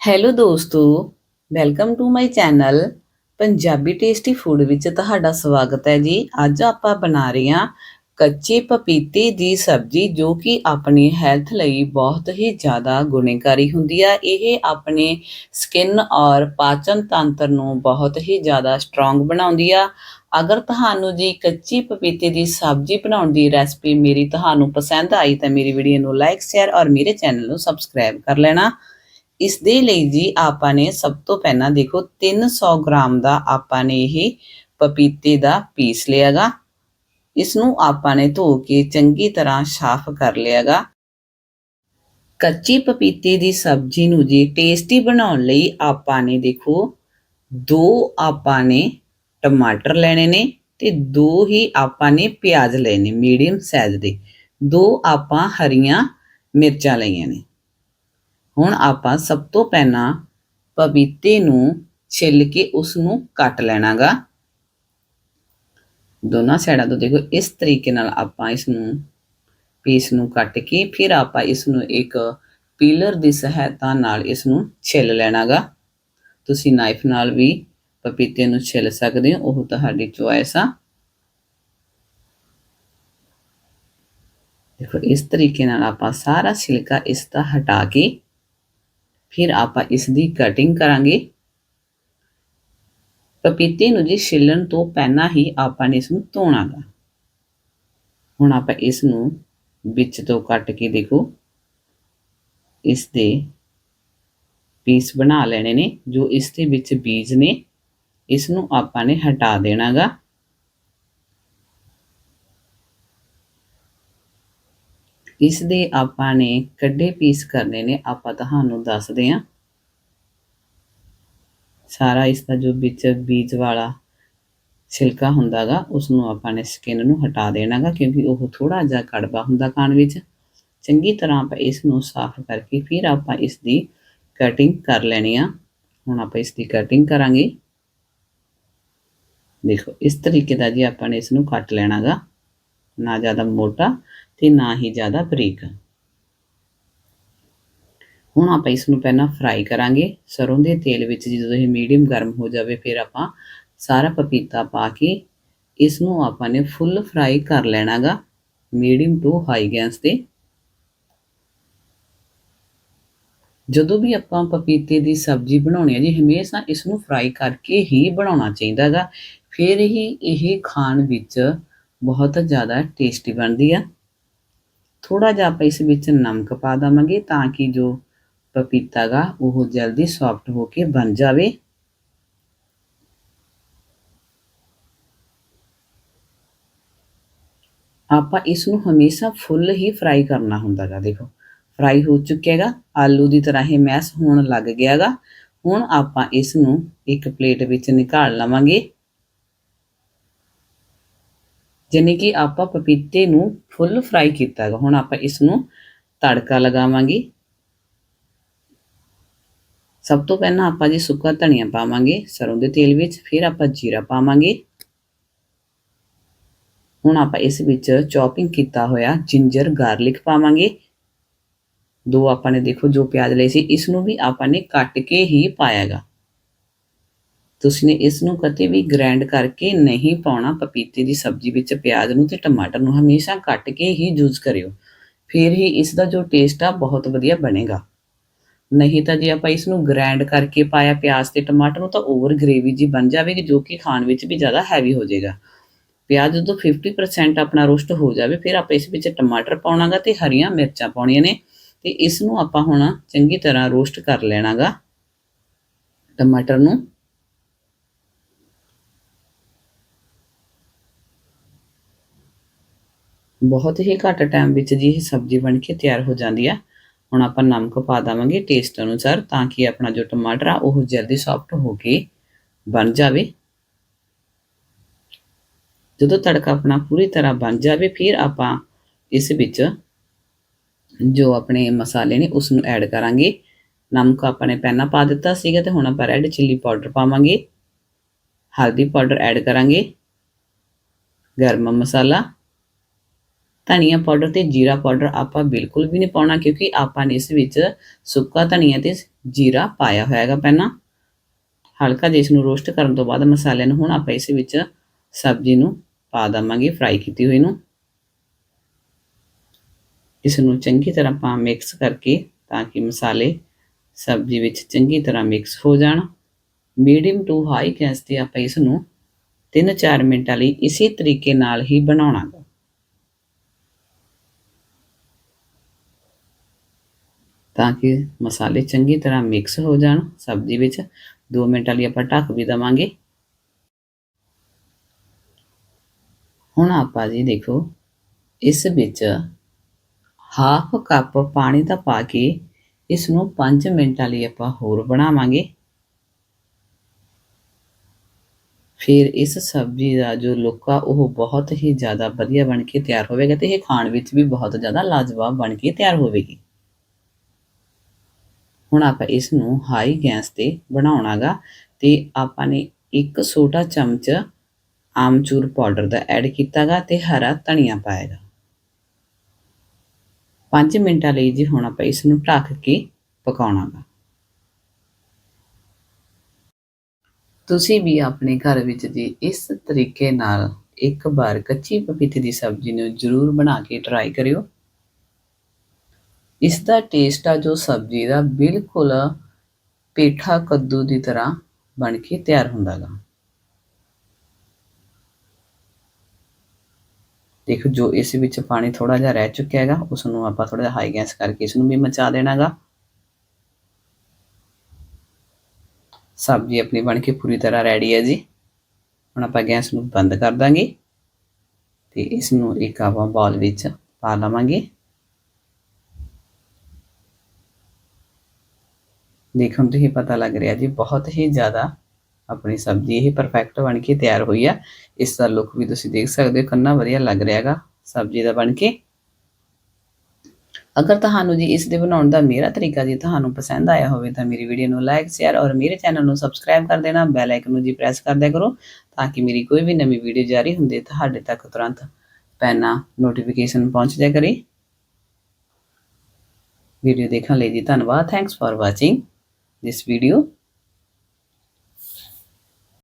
Hello ਦੋਸਤੋ welcome to my channel Punjabi tasty food ਵਿੱਚ ਤੁਹਾਡਾ ਸਵਾਗਤ ਹੈ ਜੀ। ਅੱਜ ਆਪਾਂ ਬਣਾ ਰਹੇ ਹਾਂ ਕੱਚੇ ਪਪੀਤੇ ਦੀ ਸਬਜ਼ੀ ਜੋ ਕਿ ਆਪਣੀ ਹੈਲਥ ਲਈ ਬਹੁਤ ਹੀ ਜ਼ਿਆਦਾ ਗੁਣਕਾਰੀ ਹੁੰਦੀ ਆ। ਇਹ ਆਪਣੇ ਸਕਿਨ ਔਰ ਪਾਚਨ ਤੰਤਰ ਨੂੰ ਬਹੁਤ ਹੀ ਜ਼ਿਆਦਾ ਸਟਰੋਂਗ ਬਣਾਉਂਦੀ ਆ। ਅਗਰ ਤੁਹਾਨੂੰ ਜੀ ਕੱਚੀ ਪਪੀਤੇ ਦੀ ਸਬਜ਼ੀ ਬਣਾਉਣ ਦੀ ਰੈਸਪੀ ਮੇਰੀ ਤੁਹਾਨੂੰ ਪਸੰਦ ਆਈ ਤਾਂ ਮੇਰੀ ਵੀਡੀਓ ਨੂੰ ਲਾਈਕ ਸ਼ੇਅਰ ਔਰ ਮੇਰੇ ਚੈਨਲ ਨੂੰ ਸਬਸਕ੍ਰਾਈਬ ਕਰ ਲੈਣਾ। ਇਸ ਦੇ ਲਈ ਜੀ ਆਪਾਂ ਨੇ ਸਭ ਤੋਂ ਪਹਿਲਾਂ ਦੇਖੋ 300 ਗ੍ਰਾਮ ਦਾ ਆਪਾਂ ਨੇ ਇਹ ਪਪੀਤੇ ਦਾ ਪੀਸ ਲਿਆਗਾ। ਇਸ ਨੂੰ ਆਪਾਂ ਨੇ ਧੋ ਕੇ ਚੰਗੀ ਤਰ੍ਹਾਂ ਸਾਫ਼ ਕਰ ਲਿਆਗਾ। ਕੱਚੀ ਪਪੀਤੇ ਦੀ ਸਬਜ਼ੀ ਨੂੰ ਜੀ ਟੇਸਟੀ ਬਣਾਉਣ ਲਈ ਆਪਾਂ ਨੇ ਦੇਖੋ ਦੋ ਆਪਾਂ ਨੇ ਟਮਾਟਰ ਲੈਣੇ ਨੇ ਤੇ ਦੋ ਹੀ ਆਪਾਂ ਨੇ ਪਿਆਜ਼ ਲੈਣੇ ਮੀਡੀਅਮ ਸਾਈਜ਼ ਦੇ। ਦੋ ਆਪਾਂ ਹਰੀਆਂ ਮਿਰਚਾਂ ਲਈਆਂ ਨੇ। ਹੁਣ ਆਪਾਂ ਸਭ ਤੋਂ ਪਹਿਲਾਂ ਪਪੀਤੇ ਨੂੰ ਛਿੱਲ ਕੇ ਉਸ ਨੂੰ ਕੱਟ ਲੈਣਾਗਾ। ਦੋਨਾਂ ਸਾਈਡਾਂ ਤੋਂ ਦੇਖੋ, ਇਸ ਤਰੀਕੇ ਨਾਲ ਆਪਾਂ ਇਸ ਨੂੰ ਪੀਸ ਨੂੰ ਕੱਟ ਕੇ ਫਿਰ ਆਪਾਂ ਇਸ ਨੂੰ ਇੱਕ ਪੀਲਰ ਦੀ ਸਹਾਇਤਾ ਨਾਲ ਇਸ ਨੂੰ ਛਿੱਲ ਲੈਣਾਗਾ। ਤੁਸੀਂ ਨਾਈਫ ਨਾਲ ਵੀ ਪਪੀਤੇ ਨੂੰ ਛਿੱਲ ਸਕਦੇ ਹੋ, ਉਹ ਤੁਹਾਡੀ ਚੁਆਇਸ ਆ। ਦੇਖੋ, ਇਸ ਤਰੀਕੇ ਨਾਲ ਆਪਾਂ ਸਾਰਾ ਛਿਲਕਾ ਇਸ ਦਾ ਹਟਾ ਕੇ ਫਿਰ ਆਪਾਂ ਇਸ ਦੀ ਕਟਿੰਗ ਕਰਾਂਗੇ। ਪਪੀਤੇ ਨੂੰ ਜੀ ਛਿੱਲਣ ਤੋਂ ਪਹਿਲਾਂ ਹੀ ਆਪਾਂ ਨੇ ਇਸ ਨੂੰ ਧੋਣਾਗਾ। ਹੁਣ ਆਪਾਂ ਇਸ ਨੂੰ ਵਿੱਚ ਤੋਂ ਕੱਟ ਕੇ ਦੇਖੋ। ਇਸ ਦੇ ਪੀਸ ਬਣਾ ਲੈਣੇ ਨੇ, ਜੋ ਇਸ ਦੇ ਵਿੱਚ ਬੀਜ ਨੇ ਇਸ ਨੂੰ ਆਪਾਂ ਨੇ ਹਟਾ ਦੇਣਾਗਾ। ਇਸ ਦੇ ਆਪਾਂ ਨੇ ਕੱਢੇ ਪੀਸ ਕਰਨੇ ਨੇ, ਆਪਾਂ ਤੁਹਾਨੂੰ ਦੱਸਦੇ ਹਾਂ। ਸਾਰਾ ਇਸ ਦਾ ਜੋ ਵਿੱਚ ਬੀਜ ਵਾਲਾ ਛਿਲਕਾ ਹੁੰਦਾਗਾ ਉਸ ਨੂੰ ਆਪਾਂ ਨੇ ਸਕਿਨ ਨੂੰ ਹਟਾ ਦੇਣਾਗਾ, ਕਿਉਂਕਿ ਉਹ ਥੋੜਾ ਜਿਹਾ ਕੜਵਾ ਹੁੰਦਾ ਖਾਣ ਵਿੱਚ। ਚੰਗੀ ਤਰ੍ਹਾਂ ਆਪਾਂ ਇਸ ਨੂੰ ਸਾਫ਼ ਕਰਕੇ ਫਿਰ ਆਪਾਂ ਇਸ ਦੀ ਕਟਿੰਗ ਕਰ ਲੈਣੀ ਆ। ਹੁਣ ਆਪਾਂ ਇਸ ਦੀ ਕਟਿੰਗ ਕਰਾਂਗੇ। ਦੇਖੋ, ਇਸ ਤਰੀਕੇ ਦਾ ਜੀ ਆਪਾਂ ਨੇ ਇਸ ਨੂੰ ਕੱਟ ਲੈਣਾਗਾ। ਨਾ ਜ਼ਿਆਦਾ ਮੋਟਾ ਤੇ ਨਾ ਹੀ ਜ਼ਿਆਦਾ ਬਰੀਕ। ਹੁਣ ਆਪਾਂ ਇਸ ਨੂੰ ਪਹਿਲਾਂ ਫਰਾਈ ਕਰਾਂਗੇ। ਸਰੋਂ ਦੇ ਤੇਲ ਵਿੱਚ ਜਦੋਂ ਇਹ ਮੀਡੀਅਮ ਗਰਮ ਹੋ ਜਾਵੇ, ਫਿਰ ਆਪਾਂ ਸਾਰਾ ਪਪੀਤਾ ਪਾ ਕੇ ਇਸ ਨੂੰ ਆਪਾਂ ਨੇ ਫੁੱਲ ਫਰਾਈ ਕਰ ਲੈਣਾਗਾ, ਮੀਡੀਅਮ ਟੂ ਹਾਈ ਗੈਸ ਤੇ। ਜਦੋਂ ਵੀ ਆਪਾਂ ਪਪੀਤੇ ਦੀ ਸਬਜ਼ੀ ਬਣਾਉਣੀ ਹੈ ਜੀ, ਹਮੇਸ਼ਾ ਇਸ ਨੂੰ ਫਰਾਈ ਕਰਕੇ ਹੀ ਬਣਾਉਣਾ ਚਾਹੀਦਾ ਚਾਹੀਦਾਗਾ। ਫਿਰ ਹੀ ਇਹ ਖਾਣ ਵਿੱਚ ਬਹੁਤ ਜ਼ਿਆਦਾ ਟੇਸਟੀ ਬਣਦੀ ਆ। ਥੋੜਾ ਜਿਹਾ ਆਪਾਂ ਇਸ ਵਿੱਚ ਨਮਕ ਪਾ ਦਵਾਂਗੇ ਤਾਂ ਕਿ ਜੋ ਪਪੀਤਾ ਗਾ ਉਹ ਜਲਦੀ ਸੌਫਟ ਹੋ ਕੇ ਬਣ ਜਾਵੇ ਆਪਾਂ ਇਸ ਨੂੰ ਹਮੇਸ਼ਾ ਫੁੱਲ ਹੀ ਫਰਾਈ ਕਰਨਾ ਹੁੰਦਾਗਾ ਦੇਖੋ ਫਰਾਈ ਹੋ ਚੁੱਕਿਆਗਾ ਆਲੂ ਦੀ ਤਰ੍ਹਾਂ ਹੀ ਮੈਸ ਹੋਣ ਲੱਗ ਗਿਆਗਾ ਹੁਣ ਆਪਾਂ ਇਸ ਨੂੰ ਇੱਕ ਪਲੇਟ ਵਿੱਚ ਨਿਕਾਲ ਲਵਾਂਗੇ ਜਾਨੀ ਕਿ ਆਪਾਂ ਪਪੀਤੇ ਨੂੰ ਫੁੱਲ ਫਰਾਈ ਕੀਤਾ ਹੈਗਾ। ਹੁਣ ਆਪਾਂ ਇਸ ਨੂੰ ਤੜਕਾ ਲਗਾਵਾਂਗੇ। ਸਭ ਤੋਂ ਪਹਿਲਾਂ ਆਪਾਂ ਜੀ ਸੁੱਕਾ ਧਨੀਆ ਪਾਵਾਂਗੇ ਸਰੋਂ ਦੇ ਤੇਲ ਵਿੱਚ, ਫਿਰ ਆਪਾਂ ਜੀਰਾ ਪਾਵਾਂਗੇ। ਹੁਣ ਆਪਾਂ ਇਸ ਵਿੱਚ ਚੌਪਿੰਗ ਕੀਤਾ ਹੋਇਆ ਜਿੰਜਰ ਗਾਰਲਿਕ ਪਾਵਾਂਗੇ। ਦੋ ਆਪਾਂ ਨੇ ਦੇਖੋ ਜੋ ਪਿਆਜ਼ ਲਏ ਸੀ ਇਸ ਨੂੰ ਵੀ ਆਪਾਂ ਨੇ ਕੱਟ ਕੇ ਹੀ ਪਾਇਆਗਾ ਤੁਸੀਂ ਨੇ ਇਸ ਨੂੰ ਕਦੇ ਵੀ ਗ੍ਰਾਈਂਡ ਕਰਕੇ ਨਹੀਂ ਪਾਉਣਾ, ਪਪੀਤੇ ਦੀ ਸਬਜ਼ੀ ਵਿੱਚ ਪਿਆਜ਼ ਨੂੰ ਤੇ ਟਮਾਟਰ ਨੂੰ ਹਮੇਸ਼ਾ ਕੱਟ ਕੇ ਹੀ ਯੂਜ਼ ਕਰਿਓ। ਫਿਰ ਹੀ ਇਸ ਦਾ ਜੋ ਟੇਸਟ ਆ, ਬਹੁਤ ਵਧੀਆ ਬਣੇਗਾ। ਨਹੀਂ ਤਾਂ ਜੇ ਆਪਾਂ ਇਸ ਨੂੰ ਗ੍ਰਾਈਂਡ ਕਰਕੇ ਪਾਇਆ ਪਿਆਜ਼ ਤੇ ਟਮਾਟਰ ਨੂੰ ਤਾਂ ਓਵਰ ਗ੍ਰੇਵੀ ਜੀ ਬਣ ਜਾਵੇਗੀ, ਜੋ ਕਿ ਖਾਣ ਵਿੱਚ ਵੀ ਜ਼ਿਆਦਾ ਹੈਵੀ ਹੋ ਜਾਏਗਾ। ਪਿਆਜ਼ ਜਦੋਂ 50% ਆਪਣਾ ਰੋਸਟ ਹੋ ਜਾਵੇ, ਫਿਰ ਆਪਾਂ ਇਸ ਵਿੱਚ ਟਮਾਟਰ ਪਾਉਣਾਗਾ ਤੇ ਹਰੀਆਂ ਮਿਰਚਾਂ ਪਾਉਣੀਆਂ ਨੇ ਤੇ ਇਸ ਨੂੰ ਆਪਾਂ ਹੁਣ ਚੰਗੀ ਤਰ੍ਹਾਂ ਰੋਸਟ ਕਰ ਲੈਣਾਗਾ। ਟਮਾਟਰ ਨੂੰ ਬਹੁਤ ਹੀ ਘੱਟ ਟਾਈਮ ਵਿੱਚ ਜੀ ਇਹ ਸਬਜ਼ੀ ਬਣ ਕੇ ਤਿਆਰ ਹੋ ਜਾਂਦੀ ਆ। ਹੁਣ ਆਪਾਂ ਨਮਕ ਪਾ ਦਵਾਂਗੇ ਟੇਸਟ ਅਨੁਸਾਰ ਤਾਂ ਕਿ ਆਪਣਾ ਜੋ ਟਮਾਟਰ ਆ, ਉਹ ਜਲਦੀ ਸੌਫਟ ਹੋ ਕੇ ਬਣ ਜਾਵੇ। ਜਦੋਂ ਤੜਕਾ ਆਪਣਾ ਪੂਰੀ ਤਰ੍ਹਾਂ ਬਣ ਜਾਵੇ, ਫਿਰ ਆਪਾਂ ਇਸ ਵਿੱਚ ਜੋ ਆਪਣੇ ਮਸਾਲੇ ਨੇ ਉਸ ਨੂੰ ਐਡ ਕਰਾਂਗੇ। ਨਮਕ ਆਪਾਂ ਨੇ ਪਹਿਲਾਂ ਪਾ ਦਿੱਤਾ ਸੀਗਾ ਤੇ ਹੁਣ ਆਪਾਂ ਰੈੱਡ ਚਿੱਲੀ ਪਾਊਡਰ ਪਾਵਾਂਗੇ। ਹਲਦੀ ਪਾਊਡਰ ਐਡ ਕਰਾਂਗੇ। ਗਰਮ ਮਸਾਲਾ ਧਨੀਆ ਪਾਊਡਰ ਤੇ ਜੀਰਾ ਪਾਊਡਰ ਆਪਾਂ ਬਿਲਕੁਲ ਵੀ ਨਹੀਂ ਪਾਉਣਾ ਕਿਉਂਕਿ ਆਪਾਂ ਨੇ ਇਸ ਵਿੱਚ ਸੁੱਕਾ ਧਨੀਆ ਤੇ ਜੀਰਾ ਪਾਇਆ ਹੋਇਆ ਹੈਗਾ ਪਹਿਲਾਂ। ਹਲਕਾ ਜਿਹਾ ਇਸ ਨੂੰ ਰੋਸਟ ਕਰਨ ਤੋਂ ਬਾਅਦ ਮਸਾਲਿਆਂ ਨੂੰ ਹੁਣ ਆਪਾਂ ਇਸ ਵਿੱਚ ਸਬਜ਼ੀ ਨੂੰ ਪਾ ਦਵਾਂਗੇ ਫਰਾਈ ਕੀਤੀ ਹੋਈ ਨੂੰ। ਇਸ ਨੂੰ ਚੰਗੀ ਤਰ੍ਹਾਂ ਆਪਾਂ ਮਿਕਸ ਕਰਕੇ ਤਾਂ ਕਿ ਮਸਾਲੇ ਸਬਜ਼ੀ ਵਿੱਚ ਚੰਗੀ ਤਰ੍ਹਾਂ ਮਿਕਸ ਹੋ ਜਾਣ। ਮੀਡੀਅਮ ਟੂ ਹਾਈ ਗੈਸ ਤੇ ਆਪਾਂ ਇਸ ਨੂੰ 3-4 ਮਿੰਟਾਂ ਲਈ ਇਸੇ ਤਰੀਕੇ ਨਾਲ ਹੀ ਬਣਾਉਣਾ ਹੈ ਤਾਂ ਕਿ ਮਸਾਲੇ ਚੰਗੀ ਤਰ੍ਹਾਂ ਮਿਕਸ ਹੋ ਜਾਣ ਸਬਜ਼ੀ ਵਿੱਚ। 2 ਮਿੰਟਾਂ ਲਈ ਆਪਾਂ ਢੱਕ ਵੀ ਦਵਾਂਗੇ। ਹੁਣ ਆਪਾਂ ਜੀ ਦੇਖੋ, ਇਸ ਵਿੱਚ ਹਾਫ ਕੱਪ ਪਾਣੀ ਦਾ ਪਾ ਕੇ ਇਸ ਨੂੰ 5 ਮਿੰਟਾਂ ਲਈ ਆਪਾਂ ਹੋਰ ਬਣਾਵਾਂਗੇ। ਫਿਰ ਇਸ ਸਬਜ਼ੀ ਦਾ ਜੋ ਲੁੱਕ ਆ, ਉਹ ਬਹੁਤ ਹੀ ਜ਼ਿਆਦਾ ਵਧੀਆ ਬਣ ਕੇ ਤਿਆਰ ਹੋਵੇਗਾ ਤੇ ਇਹ ਖਾਣ ਵਿੱਚ ਵੀ ਬਹੁਤ ਜ਼ਿਆਦਾ ਲਾਜਵਾਬ ਬਣ ਕੇ ਤਿਆਰ ਹੋਵੇਗੀ। ਹੁਣ ਆਪਾਂ ਇਸ ਨੂੰ ਹਾਈ ਗੈਸ ਤੇ ਬਣਾਉਣਾਗਾ ਤੇ ਆਪਾਂ ਨੇ ਇੱਕ ਛੋਟਾ ਚਮਚ ਆਮਚੂਰ ਪਾਊਡਰ ਦਾ ਐਡ ਕੀਤਾਗਾ ਤੇ ਹਰਾ ਧਨੀਆ ਪਾਏਗਾ 5 ਮਿੰਟਾਂ ਲਈ ਜੀ ਹੁਣ ਆਪਾਂ ਇਸ ਨੂੰ ਢੱਕ ਕੇ ਪਕਾਉਣਾਗਾ। ਤੁਸੀਂ ਵੀ ਆਪਣੇ ਘਰ ਵਿੱਚ ਜੀ ਇਸ ਤਰੀਕੇ ਨਾਲ ਇੱਕ ਵਾਰ ਕੱਚੀ ਪਪੀਤੇ ਦੀ ਸਬਜ਼ੀ ਨੂੰ ਜ਼ਰੂਰ ਬਣਾ ਕੇ ਟਰਾਈ ਕਰਿਓ। ਇਸ ਦਾ ਟੇਸਟ ਆ ਜੋ ਸਬਜ਼ੀ ਦਾ ਬਿਲਕੁਲ ਪੇਠਾ ਕੱਦੂ ਦੀ ਤਰ੍ਹਾਂ ਬਣ ਕੇ ਤਿਆਰ ਹੁੰਦਾਗਾ ਦੇਖੋ, ਜੋ ਇਸ ਵਿੱਚ ਪਾਣੀ ਥੋੜਾ ਜਿਹਾ ਰਹਿ ਚੁੱਕਿਆ ਹੈਗਾ ਉਸ ਨੂੰ ਆਪਾਂ ਥੋੜਾ ਜਿਹਾ ਹਾਈ ਗੈਸ ਕਰਕੇ ਇਸ ਨੂੰ ਵੀ ਮਚਾ ਦੇਣਾਗਾ ਸਬਜ਼ੀ ਆਪਣੀ ਬਣ ਕੇ ਪੂਰੀ ਤਰ੍ਹਾਂ ਰੈਡੀ ਹੈ ਜੀ। ਹੁਣ ਆਪਾਂ ਗੈਸ ਨੂੰ ਬੰਦ ਕਰ ਦਾਂਗੇ ਤੇ ਇਸ ਨੂੰ ਇੱਕ ਆਪਾਂ ਬਾਲ ਵਿੱਚ ਪਾ ਲਵਾਂਗੇ। ਦੇਖਣ ਤੋਂ ਹੀ ਪਤਾ ਲੱਗ ਰਿਹਾ ਜੀ, ਬਹੁਤ ਹੀ ਜ਼ਿਆਦਾ ਆਪਣੀ ਸਬਜ਼ੀ ਇਹ ਪਰਫੈਕਟ ਬਣ ਕੇ ਤਿਆਰ ਹੋਈ ਆ। ਇਸ ਦਾ ਲੁੱਕ ਵੀ ਤੁਸੀਂ ਦੇਖ ਸਕਦੇ ਹੋ, ਕਿੰਨਾ ਵਧੀਆ ਲੱਗ ਰਿਹਾ ਹੈਗਾ ਸਬਜ਼ੀ ਦਾ ਬਣ ਕੇ। ਅਗਰ ਤੁਹਾਨੂੰ ਜੀ ਇਸ ਦੇ ਬਣਾਉਣ ਦਾ ਮੇਰਾ ਤਰੀਕਾ ਜੀ ਤੁਹਾਨੂੰ ਪਸੰਦ ਆਇਆ ਹੋਵੇ ਤਾਂ ਮੇਰੀ ਵੀਡੀਓ ਨੂੰ ਲਾਈਕ ਸ਼ੇਅਰ ਔਰ ਮੇਰੇ ਚੈਨਲ ਨੂੰ ਸਬਸਕ੍ਰਾਈਬ ਕਰ ਦੇਣਾ। ਬੈਲ ਆਈਕਨ ਨੂੰ ਜੀ ਪ੍ਰੈਸ ਕਰ ਦਿਆ ਕਰੋ ਤਾਂ ਕਿ ਮੇਰੀ ਕੋਈ ਵੀ ਨਵੀਂ ਵੀਡੀਓ ਜਾਰੀ ਹੁੰਦੇ ਤੁਹਾਡੇ ਤੱਕ ਤੁਰੰਤ ਪੈਨਾ ਨੋਟੀਫਿਕੇਸ਼ਨ ਪਹੁੰਚ ਜਾਇਆ ਕਰੇ। ਵੀਡੀਓ ਦੇਖਣ ਲਈ ਜੀ ਧੰਨਵਾਦ। Thanks for watching this video